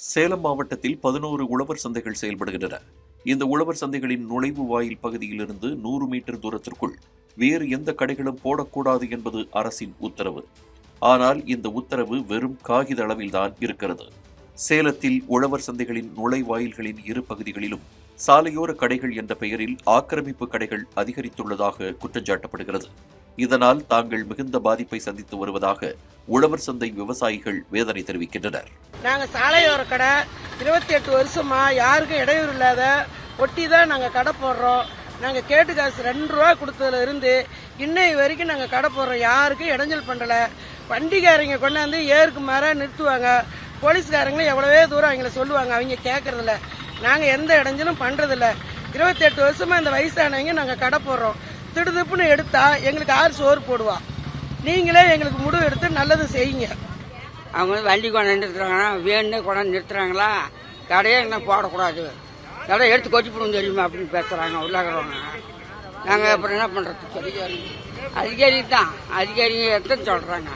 சேலம் மாவட்டத்தில் பதினோரு உழவர் சந்தைகள் செயல்படுகின்றன. இந்த உழவர் சந்தைகளின் நுழைவு வாயில் பகுதியிலிருந்து நூறு மீட்டர் தூரத்திற்குள் வேறு எந்த கடைகளும் போடக்கூடாது என்பது அரசின் உத்தரவு. ஆனால் இந்த உத்தரவு வெறும் காகித அளவில்தான் இருக்கிறது. சேலத்தில் உழவர் சந்தைகளின் நுழைவாயில்களின் இரு பகுதிகளிலும் சாலையோர கடைகள் என்ற பெயரில் ஆக்கிரமிப்பு கடைகள் அதிகரித்துள்ளதாக குற்றஞ்சாட்டப்படுகிறது. இதனால் தாங்கள் மிகுந்த பாதிப்பை சந்தித்து வருவதாக உழவர் சந்தை விவசாயிகள் வேதனை தெரிவிக்கின்றனர். நாங்கள் சாலையோர கடை இருபத்தி எட்டு வருஷமா யாருக்கும் இடையூறு இல்லாத ஒட்டி தான் நாங்கள் கடை போடுறோம். நாங்கள் கேட்டு காசு ரெண்டு ரூபா கொடுத்ததுல இருந்து இன்னை வரைக்கும் நாங்கள் கடை போடுறோம். யாருக்கும் இடைஞ்சல் பண்ணலை. வண்டிக்காரங்க கொண்டாந்து ஏருக்கு மாற நிறுத்துவாங்க. போலீஸ்காரங்களும் எவ்வளவே தூரம் அவங்கள சொல்லுவாங்க. அவங்க கேட்கறதில்ல நாங்கள் எந்த இடைஞ்சலும் பண்ணுறதில்ல இருபத்தி எட்டு வருஷமா இந்த வயசானவங்க நாங்கள் கடை போடுறோம். திடுதுப்புன்னு எடுத்தா எங்களுக்கு ஆறு சோறு போடுவா. நீங்களே எங்களுக்கு முடிவு எடுத்து நல்லது செய்யுங்க. அவங்க வந்து வண்டி கொண்டு நிறுத்துறாங்கன்னா வேணுன்னே கொண்டாந்து நிறுத்துறாங்களா? கடையே என்ன போடக்கூடாது. கடை எடுத்து கொட்டி போடணும் தெரியுமா அப்படின்னு பேசுகிறாங்க உள்ளாகிறவங்க நாங்கள் அப்புறம் என்ன பண்ணுறது அதிகாரி. தான். அதிகாரிங்க எத்தனை சொல்கிறாங்க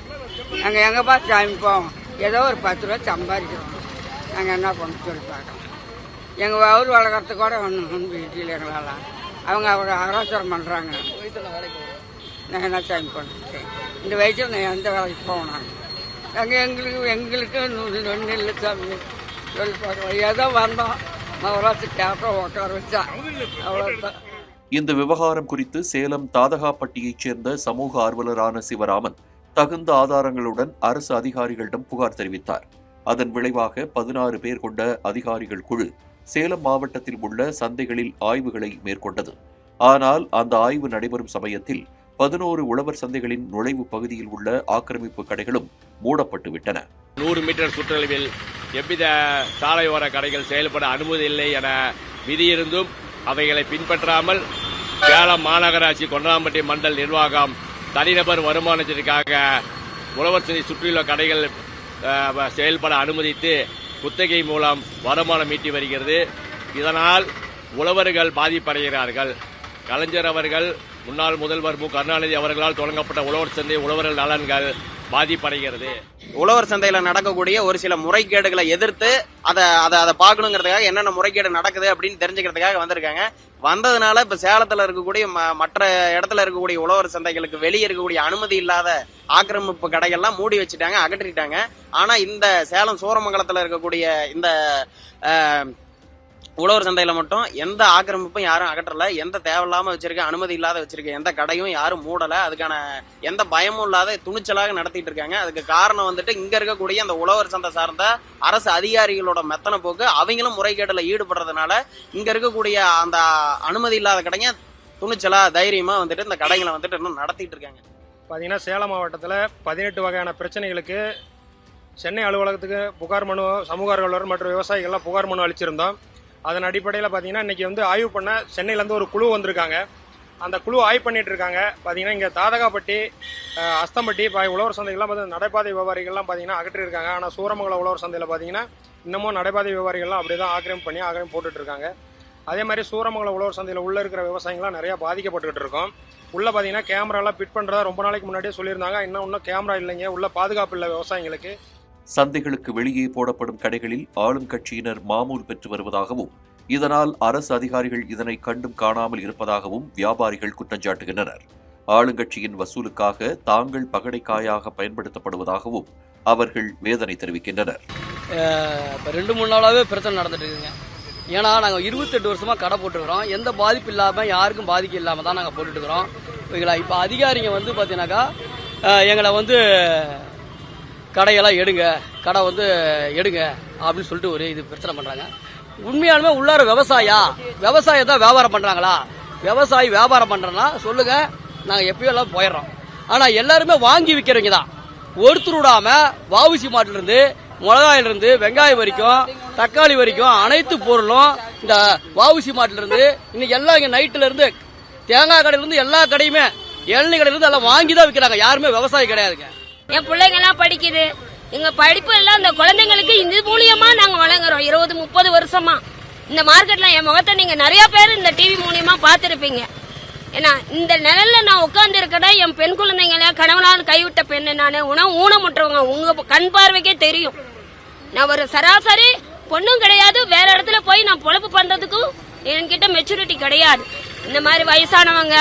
நாங்கள் எங்கே பார்த்து அமைப்போம் ஏதோ ஒரு பத்து ரூபா சம்பாதிக்கிறோம். நாங்கள் என்ன பண்ண சொல்லி பார்க்கலாம் எங்கள் அவர் வளர்க்குறதுக்கு கூட ஒன்றும் வீட்டில் எங்களால். அவங்க அவங்க அராசரம் பண்ணுறாங்க நாங்கள் என்ன சாமி பண்ணுறது இந்த வயசில் நான் எந்த வேலைக்கு போனேன்? நாங்கள் எங்களுக்கு எங்களுக்கு நூறு ஒன்றும் இல்லை சாமி. சொல்லி பார்க்கலாம் ஏதோ வந்தோம். நவராத்திரி கேட்டோம் உட்கார வச்சா அவ்வளோதான் இந்த விவகாரம் குறித்து சேலம் தாதகாப்பட்டியைச் சேர்ந்த சமூக ஆர்வலரான சிவராமன் தகுந்த ஆதாரங்களுடன் அரசு அதிகாரிகளிடம் புகார் தெரிவித்தார். அதன் விளைவாக பதினாறு பேர் கொண்ட அதிகாரிகள் குழு சேலம் மாவட்டத்தில் உள்ள சந்தைகளில் ஆய்வுகளை மேற்கொண்டது. ஆனால் அந்த ஆய்வு நடைபெறும் சமயத்தில் பதினோரு உழவர் சந்தைகளின் நுழைவு பகுதியில் உள்ள ஆக்கிரமிப்பு கடைகளும் மூடப்பட்டு விட்டன. நூறு மீட்டர் சுற்றளவில் எவ்வித சாலையோர கடைகள் செயல்பட அனுமதி இல்லை என விதியிருந்தும் அவைகளை பின்பற்றாமல் சேலம் மாநகராட்சி கொண்டாம்பட்டி மண்டல் நிர்வாகம் தனிநபர் வருமானத்திற்காக உழவர் சந்தை சுற்றியுள்ள கடைகள் செயல்பட அனுமதித்து குத்தகை மூலம் வருமானம் ஈட்டி வருகிறது. இதனால் உழவர்கள் பாதிப்படைகிறார்கள். கலைஞர் அவர்கள் முன்னாள் முதல்வர் மு. கருணாநிதி அவர்களால் தொடங்கப்பட்ட உழவர் சந்தை உழவர்கள் நலன்கள் பாதிப்படைகிறது. உழவர் சந்தையில நடக்கக்கூடிய ஒரு சில முறைகேடுகளை எதிர்த்து அதை அதை அதை பார்க்கணுங்கிறதுக்காக என்னென்ன முறைகேடு நடக்குது அப்படின்னு தெரிஞ்சுக்கிறதுக்காக வந்திருக்காங்க. வந்ததுனால இப்ப சேலத்துல இருக்கக்கூடிய ம- மற்ற இடத்துல இருக்கக்கூடிய உழவர் சந்தைகளுக்கு வெளியே இருக்கக்கூடிய அனுமதி இல்லாத ஆக்கிரமிப்பு கடைகள்லாம் மூடி வச்சுட்டாங்க அகற்றிட்டாங்க. ஆனா இந்த சேலம் சூரமங்கலத்துல இருக்கக்கூடிய இந்த உழவர் சந்தையில மட்டும் எந்த ஆக்கிரமிப்பும் யாரும் அகற்றல. எந்த தேவையில்லாம வச்சிருக்க அனுமதி இல்லாத வச்சிருக்க எந்த கடையும் யாரும் மூடல. அதுக்கான எந்த பயமும் இல்லாத துணிச்சலாக நடத்திட்டு இருக்காங்க. அதுக்கு காரணம் வந்துட்டு இங்க இருக்கக்கூடிய அந்த உழவர் சந்தை சார்ந்த அரசு அதிகாரிகளோட மெத்தனை போக்கு. அவங்களும் முறைகேடுல ஈடுபடுறதுனால இங்க இருக்கக்கூடிய அந்த அனுமதி இல்லாத கடைங்க துணிச்சலா தைரியமா வந்துட்டு இந்த கடைகளை வந்துட்டு இன்னும் நடத்திட்டு இருக்காங்க. பார்த்தீங்கன்னா சேலம் மாவட்டத்தில் பதினெட்டு வகையான பிரச்சனைகளுக்கு சென்னை அலுவலகத்துக்கு புகார் மனு சமூக ஆர்வலர் மற்றும் விவசாயிகள்லாம் புகார் மனு அளிச்சிருந்தோம். அதன் அடிப்படையில் பார்த்தீங்கன்னா இன்னைக்கு வந்து ஆய்வு பண்ண சென்னையிலேருந்து ஒரு குழு வந்திருக்காங்க. அந்த குழு ஆய்வு பண்ணிட்டு இருக்காங்க. பார்த்தீங்கன்னா இங்கே தாதகாப்பட்டி அஸ்தம்பட்டி இப்போ உழவர் சந்தைகள்லாம் பார்த்து நடைபாதை வியாபாரிகள்லாம் பார்த்தீங்கன்னா அகற்றிருக்காங்க ஆனால் சூரமங்கலம் உழவர் சந்தையில் பார்த்தீங்கன்னா இன்னமும் நடைபாதை வியாபாரிகள்லாம் அப்படியே தான் ஆக்கிரமிப்பு பண்ணி ஆக்கிரமிப்பு போட்டுட்டு இருக்காங்க. அதே மாதிரி சூரமங்கலம் உழவர் சந்தையில் உள்ளே இருக்கிற விவசாயிகள்லாம் நிறையா பாதிக்கப்பட்டுக்கிட்டு இருக்கோம். உள்ளே பார்த்தீங்கன்னா கேமராலாம் ஃபிட் பண்ணுறதா ரொம்ப நாளைக்கு முன்னாடியே சொல்லியிருந்தாங்க. இன்னும் இன்னும் கேமரா இல்லைங்க. உள்ள பாதுகாப்பு இல்லை விவசாயிகளுக்கு. சந்தைகளுக்கு வெளியே போடப்படும் கடைகளில் ஆளும் கட்சியினர் மாமூல் பெற்று வருவதாகவும் இதனால் அரசு அதிகாரிகள் இதனை கண்டும் காணாமல் இருப்பதாகவும் வியாபாரிகள் குற்றஞ்சாட்டுகின்றனர். ஆளுங்கட்சியின் வசூலுக்காக தாங்கள் பகடைக்காயாக பயன்படுத்தப்படுவதாகவும் அவர்கள் வேதனை தெரிவிக்கின்றனர். இப்போ ரெண்டு மூணு நாளாகவே பிரச்சனை நடந்துட்டு இருக்குங்க ஏன்னா நாங்கள் இருபத்தெட்டு வருஷமாக கடை போட்டுருக்குறோம். எந்த பாதிப்பு இல்லாமல் யாருக்கும் பாதிப்பு இல்லாமல் தான் நாங்கள் போட்டுட்டுருக்கிறோம். ஓகேங்களா? இப்போ அதிகாரிங்க வந்து பார்த்தீங்கன்னாக்கா எங்களை வந்து கடையெல்லாம் எடுங்க கடை வந்து எடுங்க அப்படின்னு சொல்லிட்டு ஒரு இது பிரச்சனை பண்ணுறாங்க உண்மையாலுமே உள்ளார விவசாயா? விவசாயம் தான் வியாபாரம் பண்ணுறாங்களா விவசாயி வியாபாரம் பண்ணுறேன்னா சொல்லுங்கள் நாங்கள் எப்பயோ எல்லாம் போயிடுறோம். ஆனால் எல்லாருமே வாங்கி விற்கிறவங்க தான். ஒருத்தர் விடாமல் வாவுசி மாட்டிலிருந்து மிளகாயிலிருந்து வெங்காயம் வரைக்கும் தக்காளி வரைக்கும் அனைத்து பொருளும் இந்த வாவுசி மாட்டிலிருந்து இன்னைக்கு எல்லாம் இங்கே நைட்டிலேருந்து தேங்காய் கடையிலேருந்து எல்லா கடையுமே எண்ணெய் கடையிலேருந்து எல்லாம் வாங்கி தான் விற்கிறாங்க யாருமே விவசாயி கிடையாதுங்க. என் பிள்ளைங்க எல்லாம் படிக்குது. எங்க படிப்பு எல்லாம் அந்த குழந்தைங்களுக்கு இது மூலியமா நாங்க வழங்குறோம். இருபது முப்பது வருஷமா. இந்த மார்க்கெட்ல என் முகத்தை நீங்க நிறைய பேர் இந்த டிவி மூலியமா பார்த்துருப்பீங்க. ஏன்னா இந்த நிழல்ல நான் உட்கார்ந்து இருக்கடா என் பெண் குழந்தைங்கள கணவனால் கைவிட்ட பெண்ணு நான் உணவு ஊனமுற்றவங்க. உங்க கண் பார்வைக்கே தெரியும். நான் ஒரு சராசரி பொண்ணும் கிடையாது. வேற இடத்துல போய் நான் பொழப்பு பண்றதுக்கும் என்கிட்ட மெச்சூரிட்டி கிடையாது. இந்த மாதிரி வயசானவங்க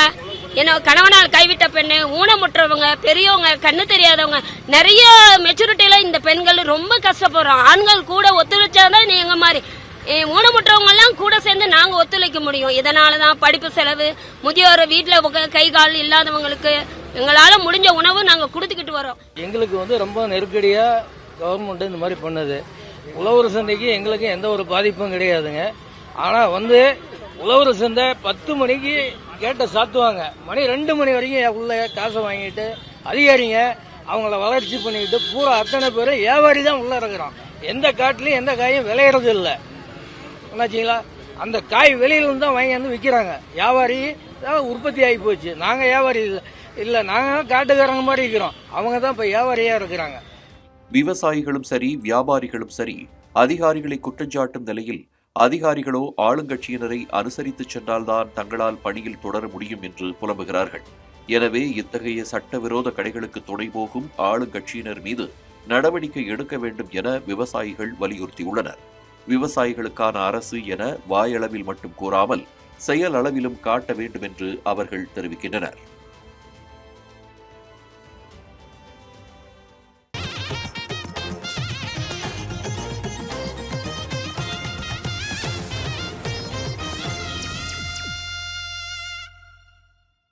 என்ன கணவனால் கைவிட்ட பெண்ணு ஊனமுற்றவங்க பெரியவங்க கண்ணு தெரியாதவங்க நிறைய மெச்சூரிட்டியில இந்த பெண்கள் ரொம்ப கஷ்டப்படுறோம் ஆண்கள் கூட ஒத்துழைச்சாதான் எங்க மாதிரி ஊனமுற்றவங்க எல்லாம் கூட சேர்ந்து நாங்க ஒத்துழைக்க முடியும். இதனாலதான் படிப்பு செலவு முதியோர் வீட்டுல கை கால் இல்லாதவங்களுக்கு எங்களால முடிஞ்ச உணவு நாங்க கொடுத்துக்கிட்டு வரோம். எங்களுக்கு வந்து ரொம்ப நெருக்கடியாக கவர்மெண்ட் இந்த மாதிரி பண்ணுது. உழவர் சந்தைக்கு எங்களுக்கு எந்த ஒரு பாதிப்பும் கிடையாதுங்க. ஆனால் வந்து உழவர் சந்தை பத்து மணிக்கு கேட்டை சாத்துவாங்க. மணி ரெண்டு மணி வரைக்கும் உள்ள காசை வாங்கிட்டு அதிகாரிங்க அவங்கள வளர்ச்சி பண்ணிக்கிட்டு பூரா அத்தனை பேரும் வியாபாரி தான் உள்ள இருக்கிறோம். எந்த காட்டுலையும் எந்த காயும் விளையிறது இல்லை. என்னாச்சுங்களா? அந்த காய் வெளியிலேருந்து தான் வாங்கி வந்து விற்கிறாங்க வியாபாரி தான் உற்பத்தி ஆகி போச்சு. நாங்கள் வியாபாரி இல்லை. இல்லை நாங்கள் காட்டுக்காரங்க மாதிரி இருக்கிறோம். அவங்க தான் இப்போ வியாபாரியாக இருக்கிறாங்க. விவசாயிகளும் சரி வியாபாரிகளும் சரி அதிகாரிகளை குற்றஞ்சாட்டும் நிலையில் அதிகாரிகளோ ஆளுங்கட்சியினரை அனுசரித்து சென்றால்தான் தங்களால் பணியில் தொடர முடியும் என்று புலம்புகிறார்கள். எனவே இத்தகைய சட்டவிரோத கடைகளுக்கு துணை போகும் ஆளுங்கட்சியினர் மீது நடவடிக்கை எடுக்க வேண்டும் என விவசாயிகள் வலியுறுத்தியுள்ளனர். விவசாயிகளுக்கான அரசு என வாயளவில் மட்டும் கூறாமல் செயல் அளவிலும் காட்ட வேண்டும் என்று அவர்கள் தெரிவிக்கின்றனர்.